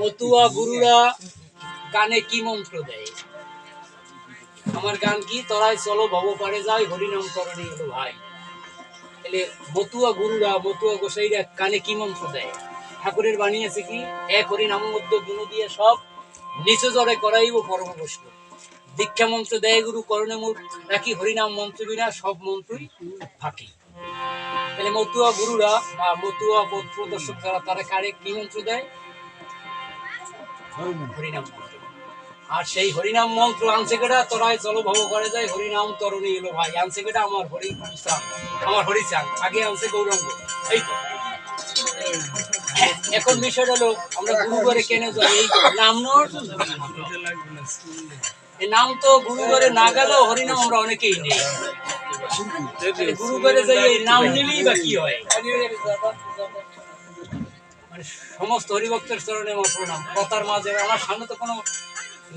মতুয়া গুরুরা গানে কি মন্ত্র দেয়? আমার গান কি? তরাই চলো, ভব পারে যাই, হরিনাম করণী হলো ভাই। তাহলে মতুয়া গুরুরা, মতুয়া গোসাইরা কানে কি মন্ত্র দেয়? ঠাকুরের বাণী আছে কি? এক হরিনাম মধ্য গুণ দিয়ে সব নিচে জড়ে করাইব পরম বৈষ্ণব। দীক্ষা মন্ত্র দেয় গুরু করণে নাকি হরিনাম মন্ত্র বিনা সব মন্ত্রই ফাঁকি? তাহলে মতুয়া গুরুরা বা মতুয়া পথ প্রদর্শক যারা, তারা কারে কি মন্ত্র দেয়? হরিনাম আর সেই হরিনাম মন্ত্র আনছে কেটা তোরাই চলো ভব করে যায় হরিনাম তরুণী এলো ভাই। আনছে কেটা আমার হরি আমার হরি চান। আগে আনছে গৌরঙ্গ। এই তো। এখন বিষয়টা হলো, আমরা গুরু করে কেন যাই? এই নাম নাম তো গুরু করে না গেলেও হরিনাম আমরা অনেকেই নেই। গুরু করে যাই, এই নাম নিলেই বা কি হয়? মানে সমস্ত হরিভক্তের চরণে আমার প্রণাম। কথার মাঝে আমার সামনে তো কোনো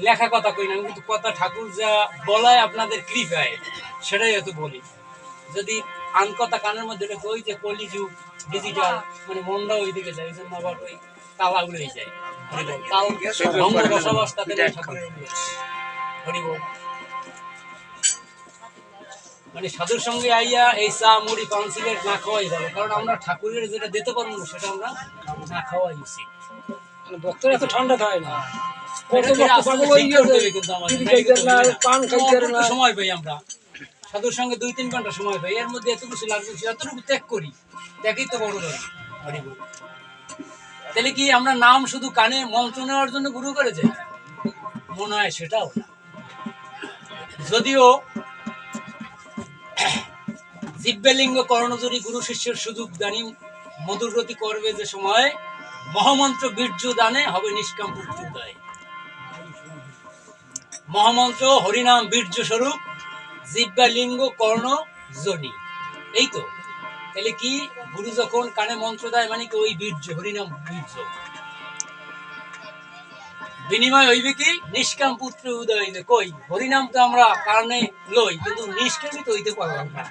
লেখা কথা কই না কিন্তু কথা ঠাকুর যা বলায় আপনাদের কৃপায়, সেটাই হয়তো বলি। যদি আন কথা কানের মধ্যে রেখে ওই যে কলি যুগ ডিজিটাল মানে মনটা ওই দিকে যায়, ওই জন্য আবার ওই তালাগুলোই যায়। হরিবল তাও ভঙ্গ বসবাস নেই ঠাকুরের মানে সাধুর সঙ্গে আইয়া এই চা মুড়ি পান সিগারেট না খাওয়াই ভালো, কারণ আমরা ঠাকুরের যেটা দিতে পারব সেটা আমরা না খাওয়াই উচিত। ভক্তরা এত ঠান্ডা খায় না। কত এটা ভক্ত আস্তে পাগল আস্তে ঠিক করতে গেছে হবে কিন্তু আমাদের। বিড়ি নাইলে খাইতে কিন্তু না হবে না। পান খাইতে অল্প না। একটু সময় পাই আমরা। সাধুর সঙ্গে দুই তিন ঘণ্টা সময় পাই। এর মধ্যে এত কিছু লাগবে যতটুকু ত্যাগ করি। ত্যাগই তো বড়। তাহলে কি আমরা নাম শুধু কানে মন্ত্র নেওয়ার জন্য গুরু করে যাই? মনে হয় সেটাও না। যদিও দিব্যলিঙ্গ কর্ণজুরি গুরু শিষ্যের সুযোগ দানি মধুরগতি করবে যে সময় মহামন্ত্র বীর্য দানে হবে নিষ্কাম পুত্রোদয় মহামন্ত্র হরিনাম বীর্য স্বরূপ জিব্বা লিঙ্গ কর্ণ জনি এই তো। তাহলে কি গুরু যখন কানে মন্ত্র দেয় মানে কি ওই বীর্য, হরিনাম বীর্য? বিনিময় হইবে কি? নিষ্কাম পুত্র উদয় কই? হরিনাম তো আমরা কারণে লই, কিন্তু নিষ্কামই তো হইতে পারলাম না।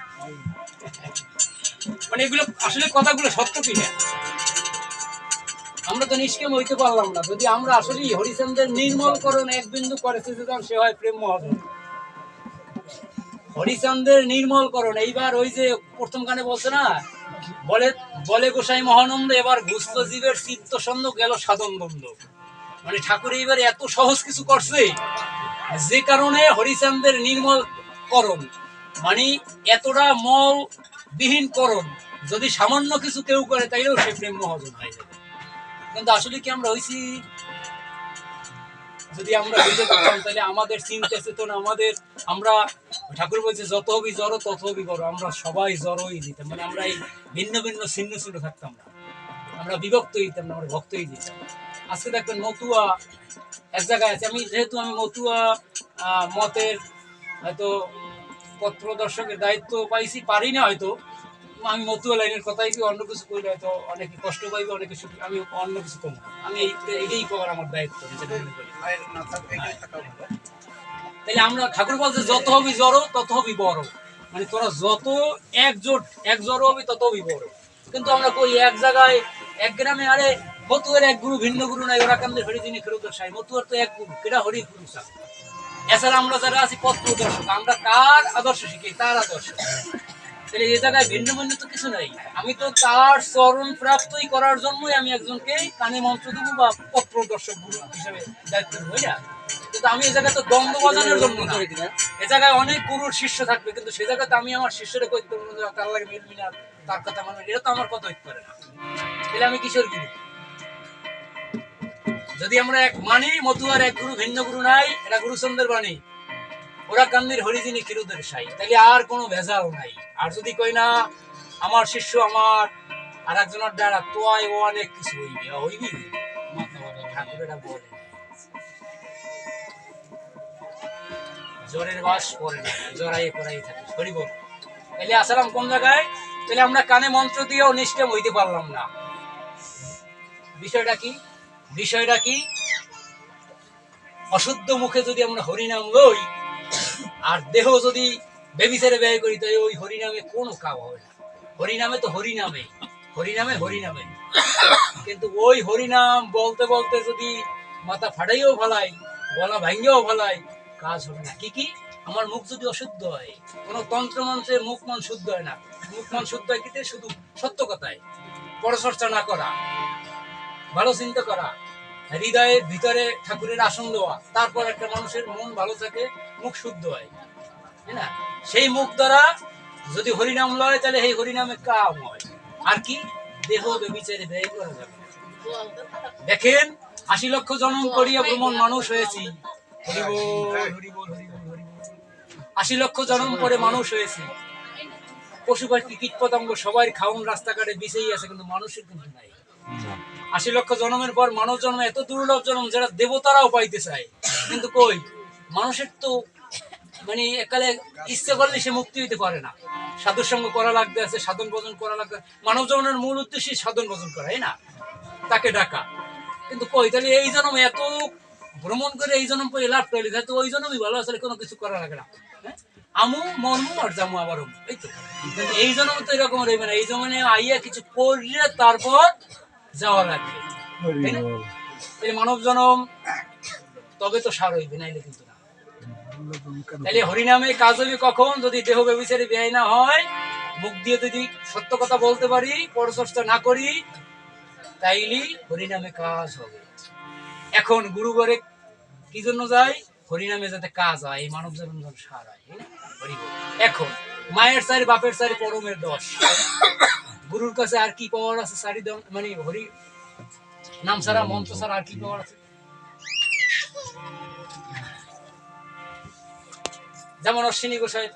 মানে এগুলো আসলে কথাগুলো সত্য কি না আমরা তো নিষ্কাম হইতে পারলাম না। যদি আমরা আসলে হরিচন্দ্রের নির্মলকরণ এক বিন্দু করেছে যেতাম সে হয় প্রেম মহাজন। হরিচন্দ্রের নির্মলকরণ, এইবার ওই যে প্রথম গানে বলছে না, বলে বলে গোসাই মহানন্দ, এবার ঘুষল জীবের চিত্ত সন্দ গেল সাধন দ্বন্দ্ব মানে ঠাকুর এইবার এত সহজ কিছু করছে, যে কারণে হরিচন্দ্রের নির্মল করণ মানে এতটা মল বিহীন করণ। যদি সামান্য কিছু কেউ করে, তাইলেও সে প্রেম মহাজন হয়ে যাবে। কিন্তু আসলে কি আমরা হইছি? যদি আমরা বুঝতে পারতাম তাহলে আমাদের চিন্তা চেতনা, আমাদের, আমরা, ঠাকুর বলছে, যত হবি জড়, তত হবি বড়। আমরা সবাই জড়ই দিতাম। মানে আমরা এই ভিন্ন ভিন্ন ছিন্ন ছিন্ন থাকতাম না। আমরা বিভক্ত হইতাম না, আমরা ভক্তই দিতাম আজকে দেখবেন মতুয়া এক জায়গায় আছে। আমি, যেহেতু আমি মতুয়া মতের, হয়তো পথ প্রদর্শকের দায়িত্ব পাইছি পারি না হয়তো। আমি মতুয়া লাইনের কথাই কি অন্য কিছু করলে হয়তো অনেকে কষ্ট পাইবে অনেকে সুখী আমি অন্য কিছু কম আমি এটাই করার আমার দায়িত্ব করি। তাইলে আমরা ঠাকুর বলছে যত হবি জড়ো তত হবি বড়। মানে তোরা যত একজোট এক জড়ো হবি তত হবি বড়। কিন্তু আমরা কই এক জায়গায় এক গ্রামে আরে মতুয়ার এক গুরু ভিন্ন গুরু নাই ওরা কান্দের হরি যিনি ফেরত সাই? মতুয়ার তো এক গুরু কেটা হরি গুরু সাহ এছাড়া আমরা যারা আছি পথ প্রদর্শক আমরা কার আদর্শ শিখি? তার আদর্শ। তাহলে এই জায়গায় ভিন্ন ভিন্ন তো কিছু নাই। আমি তো তার চরণ প্রাপ্তই করার জন্যই আমি একজনকে কানে মন্ত্র দেবো বা পথ প্রদর্শক গুরু হিসেবে দায়িত্ব নেব না? কিন্তু আমি এই জায়গায় তো দ্বন্দ্ব বাজানোর জন্য না। এ জায়গায় অনেক গুরুর শিষ্য থাকবে কিন্তু সে জায়গাতে আমি আমার শিষ্যরে পারব তার লাগে মিলবি না তার কথা মানে এটা তো আমার কথা হইতে পারে না। তাহলে আমি কিশোর গুরু? যদি আমরা এক মানি মতুয়ার এক গুরু, ভিন্ন গুরু নাই এটা গুরুচন্দ্রের বাণী। ওরা কান্দির হরিজিনী কিরুদের সাই? তাহলে আর কোনো ভেজাল নাই। আর যদি কই না, আমার শিষ্য আমার আর একজনের দ্বারা তোয়াই ও অনেক কিছু হইবে। হইবি ঠাকুর বলে জ্বরের বাস পড়ে না জড়াই পড়াই থাকে। সরি বল। তাহলে আসলাম কোন জায়গায়? তাহলে আমরা কানে মন্ত্র দিয়েও নিষ্কাম হইতে পারলাম না। বিষয়টা কি? বিষয়টা কি? অশুদ্ধ মুখে যদি আমরা হরিনাম লই, আর দেহ যদি বেবিচারে ব্যয় করি তাই ওই হরিনামে কোনো কাজ হবে না। হরিনামে তো হরিনামে হরিনামে হরিনামে। কিন্তু ওই হরিনাম বলতে বলতে যদি মাথা ফাটাইও ফেলাই গলা ভাঙ্গেও ফেলাই কাজ হবে না। কি কি? আমার মুখ যদি অশুদ্ধ হয়, কোনো তন্ত্র মন্ত্রে মুখ মন শুদ্ধ হয় না। মুখ মন শুদ্ধ হয় কিতে শুধু সত্য কথায়। পরচর্চা না করা, ভালো চিন্তা করা হৃদয়ের ভিতরে ঠাকুরের আসন দেওয়া, তারপর একটা মানুষের মন ভালো থাকে, মুখ শুদ্ধ হয়। না? সেই মুখ দ্বারা যদি হরিনাম লয়, তাহলে এই হরিনামে কাম হয়। আর কি? দেহ বেবিচারে ব্যয় করা যাবে দেখেন, আশি লক্ষ জন্ম করিয়া ভ্রমণ মানুষ হয়েছি। আশি লক্ষ জন্ম করে মানুষ হয়েছি। পশু পাখি কীট পতঙ্গ সবাই খাউন, রাস্তাঘাটে বিছেই আছে কিন্তু মানুষের কিন্তু নাই। আশি লক্ষ জন্মের পর মানব জন্ম এত দুর্লভ জন্ম যারা দেবতারাও পাইতে চায়। কিন্তু কই? মানুষের তো মানে একালে ইচ্ছে করলে সে মুক্তি হইতে পারে না। সাধুর সঙ্গ করা লাগতে আছে, সাধন ভজন করা লাগতে মানব জন্মের মূল উদ্দেশ্যই সাধন ভজন করা না? তাকে ডাকা। কিন্তু কই? তাহলে এই জন্ম এত ভ্রমণ করে এই জন্ম পরে লাভ পেলে তাহলে ওই জন্মই ভালো, আসলে কোনো কিছু করা লাগে না। হ্যাঁ? আমু মর্মু আর জামু আবার এই তো। এই জন্ম তো এরকম রইবে না এই জন্মে আইয়া কিছু করলে তারপর যাওয়া লাগবে। এই মানব জনম তবে তো সার হইবে নাইলে কিন্তু না। তাহলে হরিনামে কাজ হবে কখন? যদি দেহ ব্যবচারে ব্যয় না হয় মুখ দিয়ে যদি সত্য কথা বলতে পারি পরচর্চা না করি তাইলে হরিনামে কাজ হবে। এখন গুরু ঘরে কি জন্য যাই হরিনামে যাতে কাজ হয় এই মানব জন্ম সার হয়। এখন মায়ের সারি বাপের সারি পরমের দশ গুরুর কাছে আর কি পাওয়ার আছে? সারি দম মানে হরি নাম ছাড়া মন্ত্র ছাড়া আর কি পাওয়ার আছে? যেমন অশ্বিনী গোসাই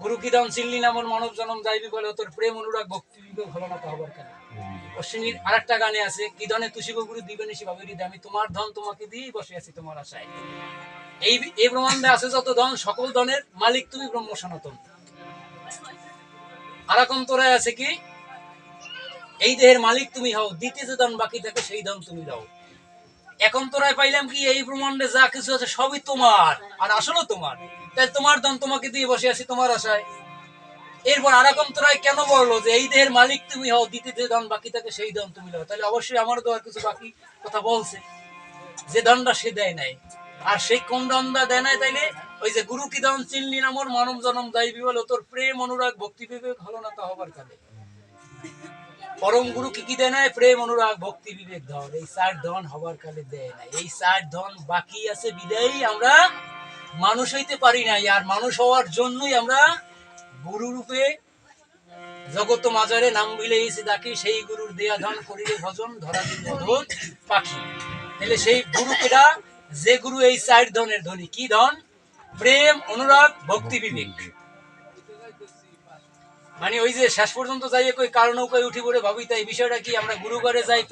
গুরু কি দাম চিনলি না মন মানব জনম যাইবি বলে তোর প্রেম অনুরাগ ভক্তি ভালো না হবার কেন? অশ্বিনীর আর একটা গানে আছে কি ধনে তুষিব গুরু দিবে নিশি ভাবে হৃদয় আমি তোমার ধন তোমাকে দিয়েই বসে আছি তোমার আশায়। এই এই ব্রহ্মাণ্ডে আছে যত ধন সকল ধনের মালিক তুমি ব্রহ্ম সনাতন। আর এক অন্তরায় আছে কি? এই দেহের মালিক তুমি হও, দ্বিতীয় যে ধন বাকি থাকে সেই ধন তুমি দাও। এক অন্তরায় পাইলাম কি, এই ব্রহ্মাণ্ডে যা কিছু আছে সবই তোমার, আর আসলে তোমার। তাই তোমার ধন তোমাকে দিয়ে বসে আছি তোমার আশায়। এরপর আর এক অন্তরায় কেন বলল যে এই দেহের মালিক তুমি হও, দ্বিতীয় যে ধন বাকি থাকে সেই ধন তুমি দাও? তাহলে অবশ্যই আমার দেওয়ার কিছু বাকি কথা বলছে। যে দণ্ডটা সে দেয় নাই। আর সেই কোন দণ্ডা দেয় নাই তাইলে ওই যে গুরু কি দন চিনলি নামর মানব জনম দাইবি বলে তোর প্রেম, অনুরাগ, ভক্তি, বিবেক হলো না তা হবার কালে পরম গুরু কি কি দেয় প্রেম, অনুরাগ, ভক্তি, বিবেক ধন এই চার ধন হবার কালে দেয় নাই। এই চার ধন বাকি আছে বিদায়ী আমরা মানুষ হইতে পারি নাই। আর মানুষ হওয়ার জন্যই আমরা গুরু রূপে জগত মাজারে নাম বিলে এসে ডাকি, সেই গুরুর দেয়া ধন করিলে ভজন, ধরা পাখি। তাহলে সেই গুরু কেডা? যে গুরু এই চার ধনের ধনী। কি ধন? প্রেম অনুরাগ ভক্তি বিবেক। মানে ওই যে শেষ পর্যন্ত যাই কই কারণ নৌকায় উঠি পড়ে ভাবি তাই বিষয়টা কি আমরা গুরু ঘরে যাই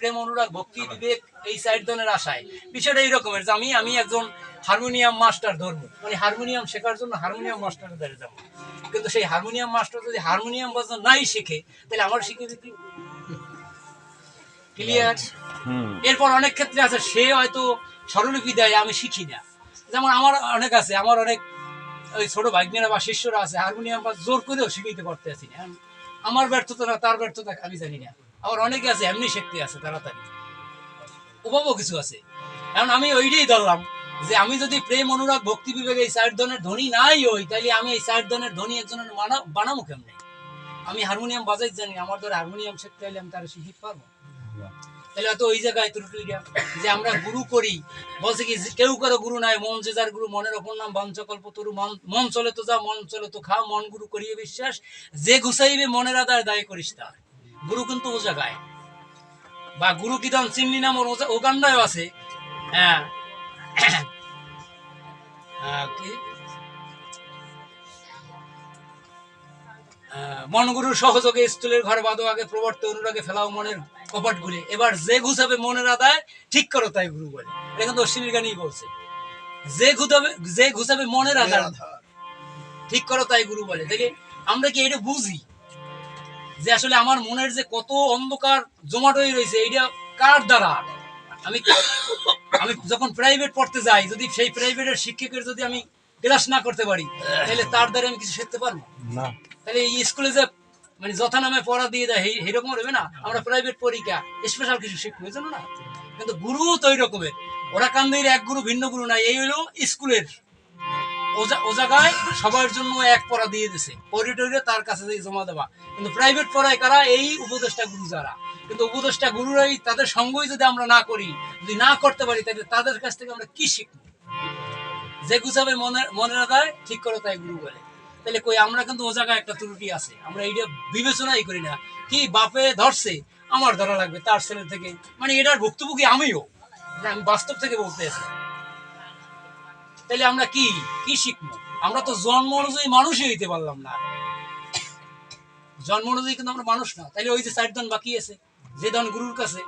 প্রেম অনুরাগ ভক্তি বিবেক এই চার ধনের আশায়? বিষয়টা এই রকমের যে আমি আমি একজন হারমোনিয়াম মাস্টার ধর্ম। মানে হারমোনিয়াম শেখার জন্য হারমোনিয়াম মাস্টারের দ্বারা যাব। কিন্তু সেই হারমোনিয়াম মাস্টার যদি হারমোনিয়াম বাজানো নাই শিখে তাহলে আমার শিখে দিতে ক্লিয়ার এরপর অনেক ক্ষেত্রে আছে সে হয়তো স্বরলিপি দেয় আমি শিখি না। যেমন আমার অনেক আছে, আমার অনেক ওই ছোট ভাগ্নেরা বা শিষ্যরা আছে, হারমোনিয়াম বা জোর করেও শিখাইতে পারতে আছি না। আমার ব্যর্থতা না তার ব্যর্থতা আমি জানি না। আবার অনেকে আছে, এমনি শিখতে আছে তাড়াতাড়ি। অভাবও কিছু আছে। কারণ আমি ওইটাই ধরলাম যে আমি যদি প্রেম, অনুরাগ, ভক্তি বিবেক এই চার ধরনের ধনী নাই হই তাহলে আমি এই চার ধরনের ধনী একজনের বানাবো কেমনে? আমি হারমোনিয়াম বাজাই জানি, আমার ধরে হারমোনিয়াম শিখতে হলে আমি তারা শিখিতে পারব? তাহলে হয়তো ওই জায়গায় ত্রুটি যে আমরা গুরু করি বলছে কি কেউ কারও গুরু নাই মন যে যার গুরু মনের অপর নাম বাঞ্চকল্প তরু মন মন চলে তো যা মন চলে তো খা মন গুরু করিয়ে বিশ্বাস যে গুছাইবে মনের আদার দায় করিস তার। গুরু কিন্তু ও জায়গায়। বা গুরু কিদন চিনলি নাম ওর ও গান্ডায় আছে। হ্যাঁ। আহ, কি? আহ, মনগুরুর সহযোগে স্কুলের ঘর বাঁধো আগে প্রবর্তে অনুরাগে ফেলাও মনের কপাট গুলি এবার যে ঘুষাবে মনের আদায় ঠিক করো তাই গুরু বলে। এটা কিন্তু অশ্বিনীর গানই বলছে। যে ঘুষাবে যে ঘুষাবে মনের আধার। ঠিক করো তাই গুরু বলে। দেখে আমরা কি এটা বুঝি? যে আসলে আমার মনের যে কত অন্ধকার জমাট হয়ে রয়েছে এইটা কার দ্বারা? আমি আমি যখন প্রাইভেট পড়তে যাই যদি সেই প্রাইভেটের শিক্ষকের যদি আমি ক্লাস না করতে পারি তাহলে তার দ্বারা আমি কিছু শিখতে পারব? না। তাহলে এই স্কুলে যে মানে যথা নামে পড়া দিয়ে দেয় এই- এরকম হবে না। আমরা প্রাইভেট পরীক্ষা স্পেশাল কিছু শিখব জানো না। কিন্তু গুরু তো ওই রকমের। ওরা কান্দির এক গুরু, ভিন্ন গুরু নাই। এই হলো স্কুলের। ও জায়গায় সবার জন্য এক পড়া দিয়ে দিছে। পড়ে টরে তার কাছে জমা দেওয়া। কিন্তু প্রাইভেট পড়ায় কারা? এই উপদেষ্টা গুরু যারা। কিন্তু উপদেষ্টা গুরুরাই তাদের সঙ্গই যদি আমরা না করি, যদি না করতে পারি, তাহলে তাদের কাছ থেকে আমরা কি শিখব? যে গুছাবে মনে মনে দেয়, ঠিক করে তাই গুরু বলে। তাহলে কই, আমরা কিন্তু ও জায়গায় একটা ত্রুটি আছে। আমরা এইটা বিবেচনাই করি না। কি বাপে ধরছে, আমার ধরা লাগবে তার ছেলে থেকে। মানে এটার ভুক্তভোগী আমিও আমি বাস্তব থেকে বলতে আছি। তাহলে আমরা কি কি শিখব? আমরা তো জন্ম অনুযায়ী মানুষই হইতে পারলাম না। জন্ম অনুযায়ী কিন্তু আমরা মানুষ না। তাহলে ওই যে চার দান বাকি আছে, যে দান গুরুর কাছে,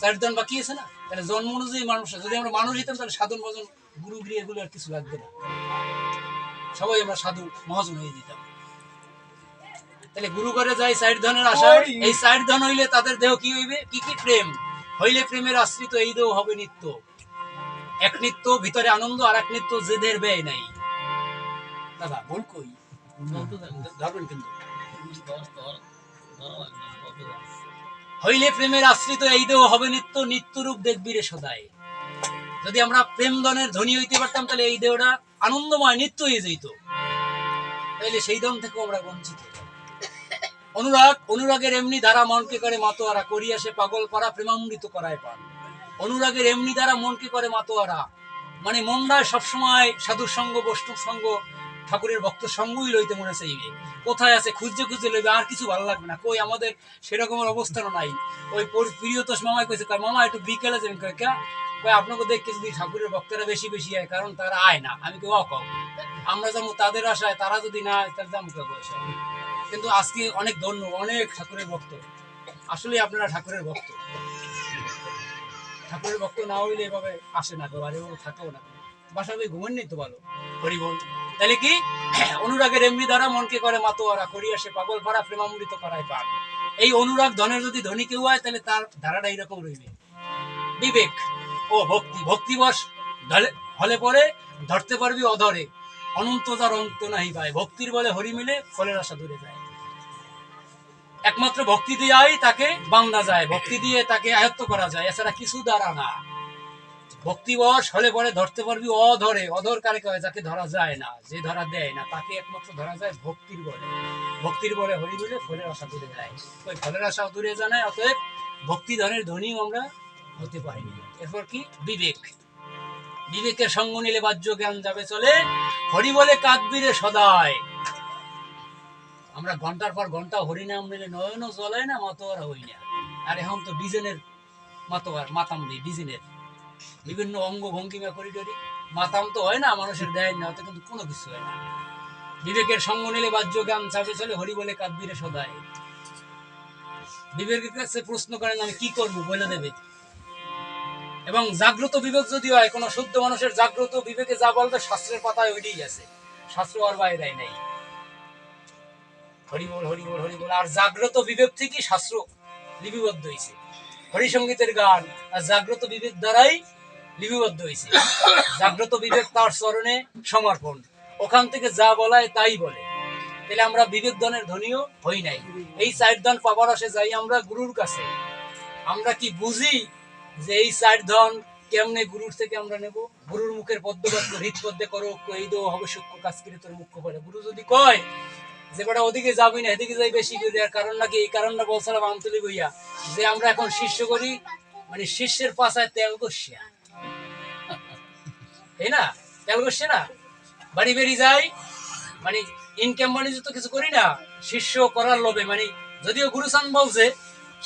চার দান বাকি আছে না? তাহলে জন্ম অনুযায়ী মানুষ। যদি আমরা মানুষ হইতাম তাহলে সাধন ভজন গুরু গৃহ এগুলো আর কিছু লাগবে না। সবাই আমরা সাধু মহাজন হয়ে যেতাম। তাহলে গুরু ঘরে যাই সাইড ধনের আশায় এই সাইড ধন হইলে তাদের দেহ কি হইবে? কি কি প্রেম? হইলে প্রেমের আশ্রিত এই দেহ হবে নিত্য। এক নিত্য ভিতরে আনন্দ আর এক নিত্য জেদের ব্যয় নাই। দাদা ভুল কই? ধরবেন কিন্তু। হইলে প্রেমের আশ্রিত এই দেহ হবে নিত্য নিত্যরূপ দেখবি রে সদাই যদি আমরা প্রেম দনের ধনী হইতে পারতাম, তাহলে এই দেহটা আনন্দময় নিত্য হয়ে যেত তাহলে সেই দম থেকে আমরা বঞ্চিত। অনুরাগ, অনুরাগের এমনি দ্বারা মনকে করে মাতোয়ারা, করিয়া সে পাগল পারা প্রেমামৃত করায় পান। অনুরাগের এমনি দ্বারা মনকে করে মাতোয়ারা মানে মনটায় সবসময় সাধুর সঙ্গ, বৈষ্ণব সঙ্গ, ঠাকুরের ভক্ত সঙ্গই লইতে মনে চাইবে। কোথায় আছে, খুঁজতে খুঁজতে লইবে, আর কিছু ভালো লাগবে না। কই, আমাদের সেরকমের অবস্থানও নাই। ওই প্রিয়তোষ মামাই কইছে মামা, একটু বিকেলে যাবেন। কে কয় আপনাকে দেখতে যদি ঠাকুরের ভক্তরা বেশি বেশি হয় কারণ তারা আয় না আমি কেউ কও আমরা যেমন তাদের আশায় তারা যদি না আয় তাহলে যাব কেউ বসে কিন্তু আজকে অনেক ধন্য অনেক ঠাকুরের ভক্ত। আসলে আপনারা ঠাকুরের ভক্ত। ঠাকুরের ভক্ত না হইলে এভাবে আসে না বাড়ি থাকেও না। বাসাবে ঘুমেন নেই তো ভালো? হরি বল। তাহলে কি? অনুরাগের এমনি দ্বারা মনকে করে মাতোয়ারা করিয়া সে পাগল ভরা প্রেমামৃত করায় পান। এই অনুরাগ ধনের যদি ধনী কেউ হয় তাহলে তার ধারাটা এইরকম রইবে। বিবেক। ভক্তি, ভক্তিবশ হলে পরে ধরতে পারবি অধরে। অনন্ত যার অন্ত নাহি পায়। ভক্তির বলে হরি মিলে ফলের আশা দূরে যায়। একমাত্র ভক্তি দিয়াই তাকে বান্দা যায়। ভক্তি দিয়ে তাকে আয়ত্ত করা যায়। এছাড়া কিছু দ্বারা না। ভক্তিবশ হলে পরে ধরতে পারবি অধরে। অধর কারে কয়? যাকে ধরা যায় না। যে ধরা দেয় না, তাকে একমাত্র ধরা যায় ভক্তির বলে। ভক্তির বলে হরি মিলে ফলের আশা দূরে যায়। ওই ফলের আশা দূরে জানায়, অতএব ভক্তি ধনের ধনীও আমরা হতে পারি এরপর কি? বিবেক। বিবেকের সঙ্গ নিলে বাহ্য জ্ঞান যাবে চলে। হরি বলে কাঁদবিরে সদায়। আমরা ঘণ্টার পর ঘণ্টা হরিনাম নিলে নয়নও জ্বলায় না মাতোয়ারা হই না। আর এখন তো ডিজেনের মাতোয়ার মাতাম দিই ডিজেনের। বিভিন্ন অঙ্গ ভঙ্গিমা করিডরি মাতাম তো হয় না, মানুষের দেয় না ওতে কিন্তু কোনো কিছু হয় না। বিবেকের সঙ্গ নিলে বাহ্য জ্ঞান চাপে চলে, হরি বলে কাঁদবিরে সদায়। বিবেকের কাছে প্রশ্ন করেন, আমি কি করব? বলে দেবে। এবং জাগ্রত বিবেক যদি হয়, কোনো শুদ্ধ মানুষের জাগ্রত বিবেকে যা বলবে, শাস্ত্রের পাতায় ওইটাই আছে। শাস্ত্র আর বাইরে নাই। হরি বল হরি বল হরি বল। আর জাগ্রত বিবেক থেকেই শাস্ত্র লিপিবদ্ধ হয়েছে হরিসঙ্গীতের গান আর জাগ্রত বিবেক দ্বারাই লিপিবদ্ধ হয়েছে জাগ্রত বিবেক তার চরণে সমর্পণ। ওখান থেকে যা বলায় তাই বলে। তাহলে আমরা বিবেক দানের ধনীও হই নাই। এই চার দান পাবার আসে যাই আমরা গুরুর কাছে। আমরা কি বুঝি যে এই চার ধন কেমনে গুরুর থেকে আমরা নেব? গুরুর মুখের পদ্মবাক্য হৃদ পদ্মে করো, এই দো হবে সূক্ষ্ম কাজ করে তোর মুখ্য করে গুরু যদি কয় যে, বেটা, ওদিকে যাবি না, এদিকে যাই বেশি করে আর কারণ নাকি? এই কারণটা বলছিলাম আমতলি বইয়া যে আমরা এখন শিষ্য করি মানে শিষ্যের পাশায় তেল কষিয়া তাই না? তেল কষছে না? বাড়ি বেরিয়ে যাই মানে ইনকাম বাণিজ্য তো কিছু করি না, শিষ্য করার লোভে মানে যদিও গুরুসান বলছে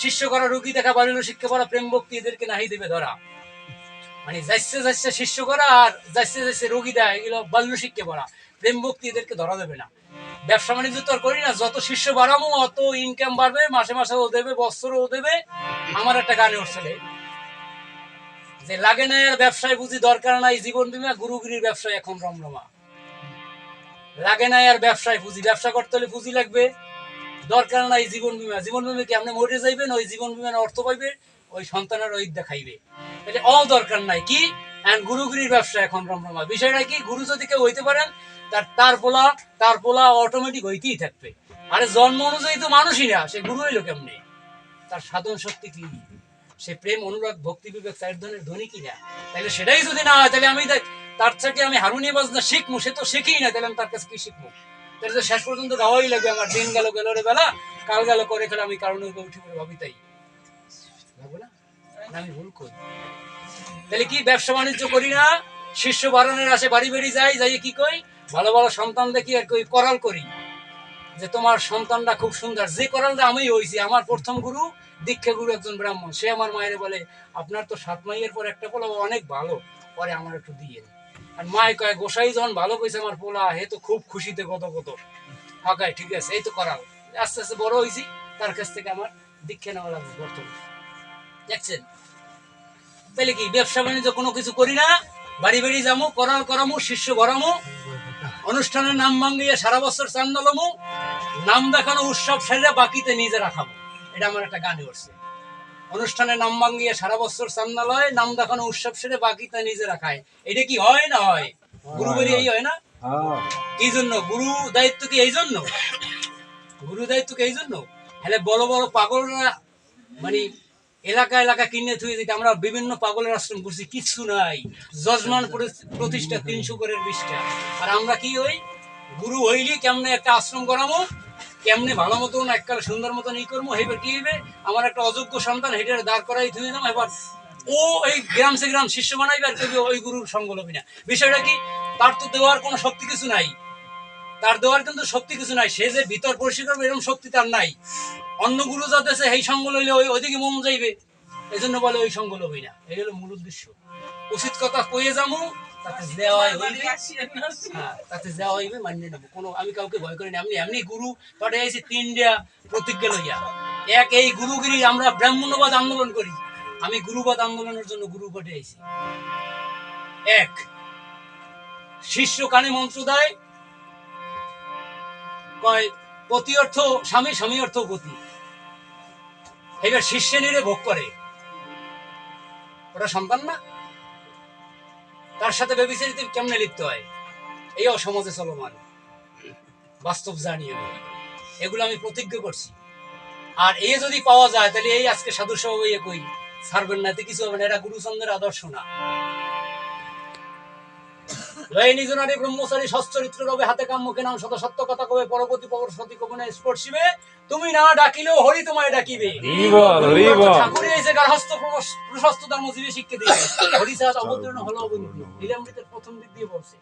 শিষ্য করা রুগী দেখা বাড়িল শিক্ষা করা প্রেম ভক্তি এদেরকে নাহি দেবে ধরা। মানে যাচ্ছে যাচ্ছে শিষ্য করা আর যাচ্ছে যাচ্ছে রোগী দেয়, এগুলো বাল্য শিক্ষা করা প্রেম ভক্তি এদেরকে ধরা দেবে না। ব্যবসা বাণিজ্য তো আর করি না, যত শিষ্য বাড়াবো, অত ইনকাম বাড়বে, মাসে মাসে ও দেবে, বছরও ও দেবে। আমার একটা গানে উঠছে যে লাগে না আর ব্যবসায় বুঝি দরকার নাই, জীবন বিমা, গুরুগিরির ব্যবসায় এখন রমরমা। লাগে না আর ব্যবসায় পুঁজি ব্যবসা করতে হলে পুঁজি লাগবে। দরকার নাই জীবন বিমা। জীবন বিমা কি আপনি মরে যাইবেন ওই জীবন বিমার অর্থ পাইবে, ওই সন্তানের ওই দেখাইবে। এটা অ দরকার নাই। কি? এন্ড গুরুগিরির ব্যবসা এখন রমরমা। বিষয়টা কি? গুরু যদি কেউ হইতে পারেন, তার তার পোলা তার পোলা অটোমেটিক হইতেই থাকবে। আরে জন্ম অনুযায়ী তো মানুষই না, সে গুরু হইল কেমনে? তার সাধন শক্তি কি? সে প্রেম, অনুরাগ, ভক্তি বিবেক, চার ধরনের ধনী কিনা তাহলে সেটাই যদি না হয়, তাহলে আমি তার থেকে আমি হারমোনিয়াম বাজনা শিখব সে তো শিখেই না, তাহলে আমি তার কাছে কি শিখব তাহলে তো শেষ পর্যন্ত গাওয়াই লাগবে আমার। দিন গেল গেল রে বেলা। কাল গেল, করে খেলে আমি কারণে উঠে পড়ে ভাবি তাই। আমি ভুল করি। তাহলে কি ব্যবসা বাণিজ্য করি না? শিষ্য বারণের আসে, বাড়ি বাড়ি যাই যাই কি কই? ভালো ভালো সন্তান দেখি আর কই, করাল করি। যে তোমার সন্তানটা খুব সুন্দর। যে করালটা আমি হয়েছি আমার প্রথম গুরু, দীক্ষা গুরু একজন ব্রাহ্মণ। সে আমার মায়ের বলে, আপনার তো সাত মাইয়ের পর একটা পোলা অনেক ভালো। পরে আমার একটু দিয়ে আর মায় কয়, গোসাই যখন ভালো আমার পোলা, হে তো খুব খুশিতে কত কত। ঠিক আছে, এই তো করাল। আস্তে আস্তে বড় হয়েছি তার কাছ থেকে আমার দীক্ষা নেওয়া লাগবে বর্তমানে। দেখছেন? তাহলে কি, ব্যবসা বাণিজ্য কোনো কিছু করি না? বাড়ি বাড়ি যাব করার করামু, শিষ্য ভরামু, অনুষ্ঠানের নাম ভাঙিয়ে সারা বছর চান্দালমু নাম দেখানো উৎসব সেরে বাকিতে নিজে রাখাবো। এটা আমার একটা গানে উঠছে। অনুষ্ঠানে নাম ভাঙ্গিয়ে সারা বছর চান্দালয় নাম দেখানো উৎসব সেরে বাকি তা নিজে রাখায় এটা কি হয় না হয়? গুরু বাড়ি এই হয় না? কি জন্য গুরু দায়িত্ব কি এই জন্য? গুরু দায়িত্ব কি এই জন্য? হলে বড় বড় পাগলরা মানে এলাকা এলাকা কিনে থুয়ে দিতে আমরা বিভিন্ন পাগলের আশ্রম করছি কিচ্ছু নাই। যজমান প্রতি- প্রতিষ্ঠা তিনশো করে বিশটা। আর আমরা কি হই? গুরু হইলি কেমনে একটা আশ্রম করামো কেমনে ভালো মতন এককাল সুন্দর মতন ই করব এবার কি হইবে? আমার একটা অযোগ্য সন্তান হেঁটে দাঁড় করাই থুয়ে দাম এবার ও এই গ্রাম সে গ্রাম শিষ্য বানাইবে আর কেউ ওই গুরুর সঙ্গ লবি না। বিষয়টা কি? তার তো দেওয়ার কোনো শক্তি কিছু নাই। তার দেওয়ার কিন্তু শক্তি কিছু নাই। সে যে ভিতর পরিষ্কার করবে, এরকম শক্তি তার নাই। অন্য গুরু যাতে আছে সেই সঙ্গ লইলে ওই ওইদিকে মন যাইবে। এই জন্য বলে ওই সঙ্গ লবি না। এই হলো মূল উদ্দেশ্য। উচিত কথা কইয়ে যাব তাতে দেওয়াই হইবে হ্যাঁ তাতে দেওয়া হইবে মান্য নেব। কোনো আমি কাউকে ভয় করি না আমি এমনি গুরু পাঠিয়েছি তিনটা প্রতিজ্ঞা লইয়া। এক এই গুরুগিরি আমরা ব্রাহ্মণ্যবাদ আন্দোলন করি। আমি গুরুবাদ আন্দোলনের জন্য গুরু এক শিষ্য কানে মন্ত্র দেয়। কয় পতি অর্থ স্বামী স্বামী অর্থ পতি। এবার শিষ্যে নিলে ভোগ করে। ওটা সন্তান না? তার সাথে ব্যবচারিত কেমনে লিপ্ত হয়? এই অসমাজে চলমান। বাস্তব জানি আমি এগুলো আমি প্রতিজ্ঞ করছি। আর এ যদি পাওয়া যায়, তাহলে এই আজকে সাধু সভাবে কই। ছাড়বেন না, এতে কিছু হবে না। এটা গুরুচন্দ্রের আদর্শ না। লয় নিজ নারী ব্রহ্মচারী সচ্চরিত্র রবে হাতে কাম মুখে নাম শত সত্য কথা কবে পরবর্তী পবর সতী কবনে স্পর্শিবে? তুমি না ডাকিলেও হরি তোমায় ডাকিবে। ঠাকুরে এসে গার্হস্থ প্রশস্ত ধর্ম জীবে শিক্ষা দিবে হরিচাঁদ অবতীর্ণ হলো লীলামৃতের প্রথম দিক দিয়ে বলছে।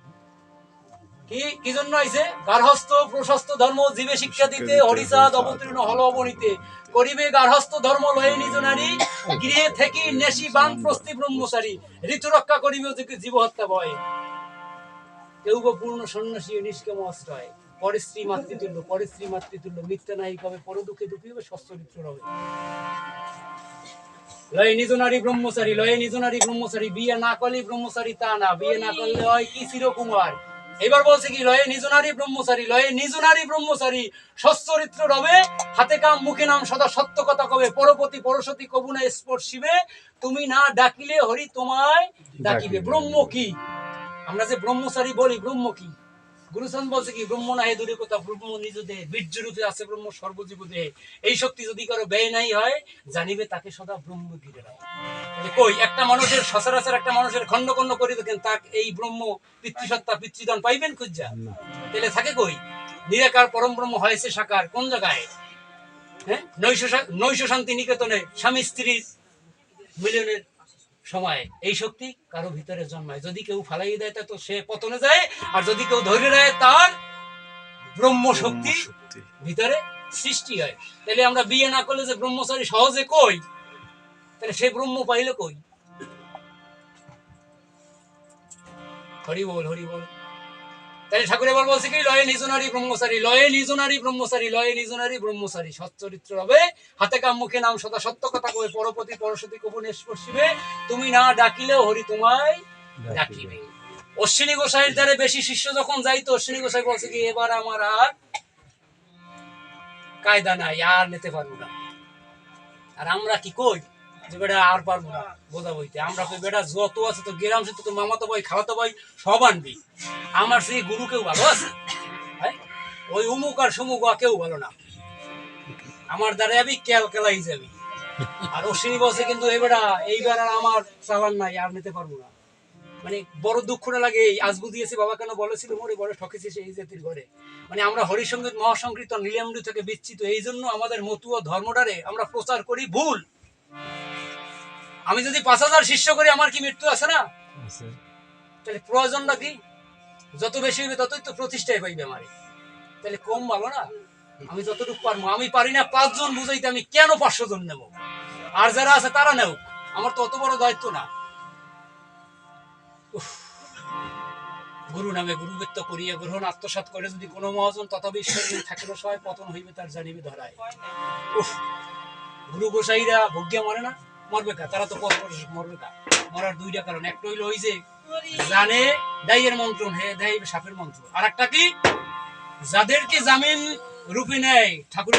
কি কি জন্য আইছে? গার্হস্থ প্রশস্ত ধর্ম জীবে শিক্ষা দিতে হরিচাঁদ অবতীর্ণ হলো অবনীতে। করিবে গার্হস্থ ধর্ম লয়ে নিজ নারী। গৃহে থেকে নেশি বান প্রস্তি ব্রহ্মচারী। ঋতু রক্ষা করিবে জীব হত্যা ভয়। কেউ বা পূর্ণ সন্ন্যাসী নিষ্কাম আশ্রয় পরে স্ত্রী মাতৃতুল্য পরে স্ত্রী মাতৃতুল্য, মিথ্যা নাই কবে পর দুঃখে দুঃখী হবে সচ্চরিত্র হবে। লয় নিজ নারী ব্রহ্মচারী, লয় নিজ নারী ব্রহ্মচারী, বিয়ে না করলে ব্রহ্মচারী তা না, বিয়ে না করলে হয় কি চিরকুমার? এবার বলছে কি, লয়ে নিজ নারী ব্রহ্মচারী, লয়ে নিজ নারী ব্রহ্মচারী সচ্চরিত্র রবে, হাতে কাম, মুখে নাম, সদা সত্য কথা কবে, পরপতি পরশতী কবুনা স্পর্শিবে, তুমি না ডাকিলে হরি তোমায় ডাকিবে, ব্রহ্ম কি? আমরা যে ব্রহ্মচারী বলি ব্রহ্ম কি? গুরুচন্দ বলছে কি ব্রহ্ম না দূরে কথা ব্রহ্ম নিজ দেহে বীর্য রূপে আছে ব্রহ্ম সর্বজীব দেহে। এই শক্তি যদি কারও ব্যয় নাই হয় জানিবে তাকে সদা ব্রহ্ম ঘিরে রাখে। কই একটা মানুষের সচরাচর একটা মানুষের খণ্ড খণ্ড করে দেখেন তাকে এই ব্রহ্ম পিতৃসত্তা পিতৃদান পাইবেন খুঁজা? তাহলে থাকে কই? নিরাকার পরম ব্রহ্ম হয়েছে সাকার কোন জায়গায়? হ্যাঁ? নৈশ নৈশ শান্তি নিকেতনে স্বামী স্ত্রীর মিলনের সময়। এই শক্তি কারও ভিতরে জন্মায়। যদি কেউ ফালাই দেয় তা তো সে পতনে যায়। আর যদি কেউ ধরে দেয় তার ব্রহ্ম শক্তি ভিতরে সৃষ্টি হয়। তাহলে আমরা বিয়ে না করলে যে ব্রহ্মচারী সহজে কই? তাহলে সে ব্রহ্ম পাইলে কই? হরি বল হরি বল। তাহলে ঠাকুর এবার বলছে কি? লয়ে নিজ নারী, ব্রহ্মচারী। লয়ে নিজ নারী, ব্রহ্মচারী। লয়ে নিজ নারী, ব্রহ্মচারী। সচ্চরিত্র হবে হাতে কাম মুখে নাম সদা সত্য কথা কবে? পরপতি পরশতী কবু স্পর্শিবে তুমি না ডাকিলেও হরি তোমায় ডাকিবে। অশ্বিনী গোসাইয়ের দ্বারে বেশি শিষ্য যখন যাইতো, অশ্বিনী গোসাই বলছে কি, এবার আমার আর কায়দা নাই, আর নিতে পারব না। আর আমরা কি কই? যে বেটা আর পারব না আমরা বেটা, যত আছে তো সে তো মামাতো ভাই, খালাতো ভাই, সব আনবি। আমার সেই ভালো আছে? ওই উমুক আর সমুক কেউ ভালো না। আমার দ্বারা যাবি। আর অশ্বিনী বসে কিন্তু এবারা এইবার আর আমার চালান নাই, আর নিতে পারব না। মানে বড় দুঃখটা লাগে, এই আজবু দিয়েছে, বাবা কেন বলেছিল, মোরে বড় ঠকেছে সেই জাতির ঘরে। মানে আমরা হরিসঙ্গীত মহাসংকীর্তন নীলামডি থেকে বিচ্ছিত, এই জন্য আমাদের মতুয়া ধর্মটারে আমরা প্রচার করি ভুল। আমি যদি পাঁচ হাজার শিষ্য করি আমার কি মৃত্যু আছে না? তাহলে প্রয়োজনটা কি? যত বেশি হবে ততই তো প্রতিষ্ঠায় পাইবে আমারে। তাহলে কম ভালো না? আমি যতটুকু পারব। আমি পারি না পাঁচজন বুঝাইতে আমি কেন পাঁচশো জন নেব? আর যারা আছে তারা নেও আমার তো অত বড় দায়িত্ব না। গুরু নামে গুরুবৃত্ত করিয়া গ্রহণ আত্মসাৎ করে যদি কোনো মহাজন তথাপি ঈশ্বর থাকিল সহায় পতন হইবে তার জানিবে ধরায়। উফ। গুরু গোসাইরা ভোগ্যা মরে না? মরবে কা, তারা তো পথ মরবে কা। মরার দুইটা কারণ, একটা হইল ওই যে জানে দায়ের মন্ত্র হে দেয় সাপের মন্ত্র আর একটা কি? যাদেরকে জামিন রূপে নেয়, ঠাকুরের